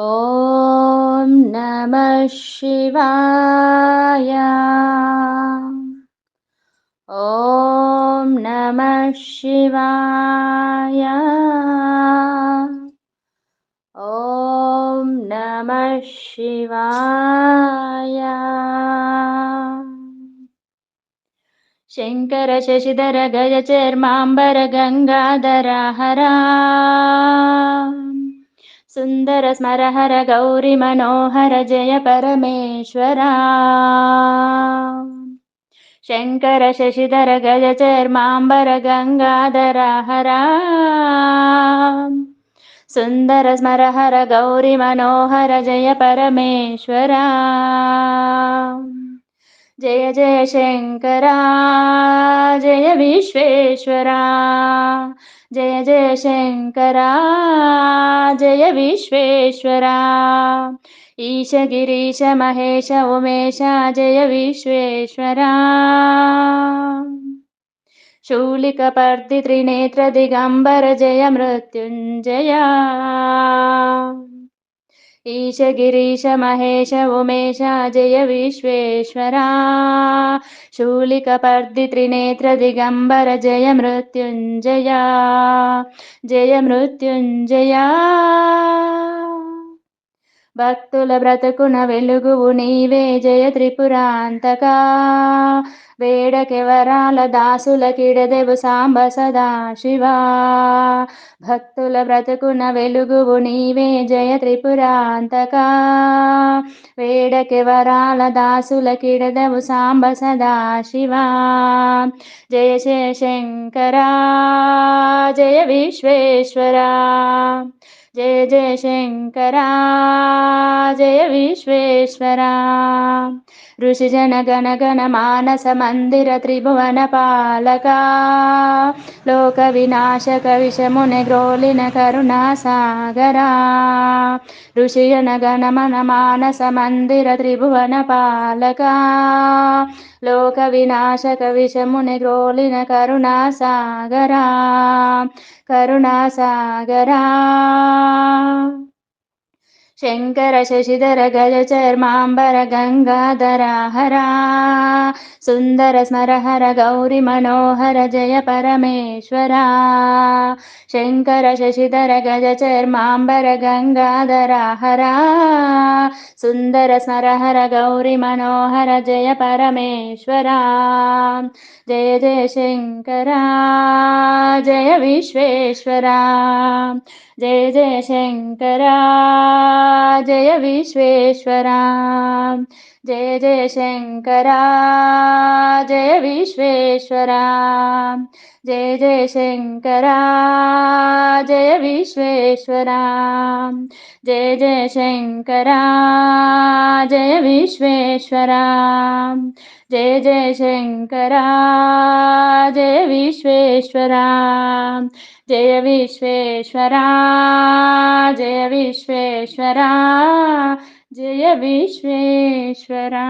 ॐ नमः शिवाय। ॐ नमः शिवाय। ॐ नमः शिवाय। शङ्कर शशिधर गजचर्माम्बर गङ्गाधरा हरा। హరా సుందర స్మరహర గౌరి మనోహర జయ పరమేశ్వరా. శంకర శశిధర గజ చర్మాంబర గంగాధర హరా. సుందర స్మరహర గౌరి మనోహర జయ పరమేశ్వరా. జయ జయ శంకరా జయ जय जय शङ्करा जय विश्वेश्वरा। ईश गिरीश महेश उमेश जय विश्वेश्वरा। शूलिकपर्दित्रिनेत्र दिगम्बर जय मृत्युञ्जया। ईश गिरीश महेश उमेश जय विश्वेश्वरा। ఉమేశ జయ విశ్వేశ్వరా శూలిక పర్ది భక్తుల బ్రతుకున వెలుగువు నీవే జయ త్రిపురాంతకా. వేడకెవరాల దాసుల కిడదెవు సాంబ సదా శివా. భక్తుల బ్రతుకున వెలుగువు నీవే జయ త్రిపురాంతకా. వేడకెవరాల దాసుల కిడదెవు సాంబ సదా శివా. జయ శంకరా జయ విశ్వేశ్వరా. जय जय शङ्करा जय विश्वेश्वरा। ఋషిజన గణ గణ మానస మందిర త్రిభువన పాలక లోక వినాశక విషముని గ్రోలిన కరుణా సాగరా ఋషిజన గణ మన మానస మందిర త్రిభువన పాలక లోక వినాశక విషముని గ్రోలిన కరుణా సాగరా కరుణా సాగరా शङ्करशशिधर गजचर्माम्बरगङ्गाधरा हरा सुन्दर स्मर हर गौरि मनोहर जय परमेश्वरा शङ्कर शशिधर गजचर्माम्बरगङ्गाधरा हरा सुन्दर स्मर हर गौरि मनोहर जय परमेश्वरा जय जय शङ्करा, जय विश्वेश्वरा, जय जय शङ्करा। जय विश्वेश्वरा। जय जय शङ्करा जय विश्वेश्वरा। जय जय शङ्करा जय विश्वेश्वरा। जय जय शङ्करा जय विश्वेश्वरा। जय जय शङ्करा जय विश्वेश्वरा। जय विश्वेश्वरा। जय विश्वेश्वरा। जय विश्वेश्वरा।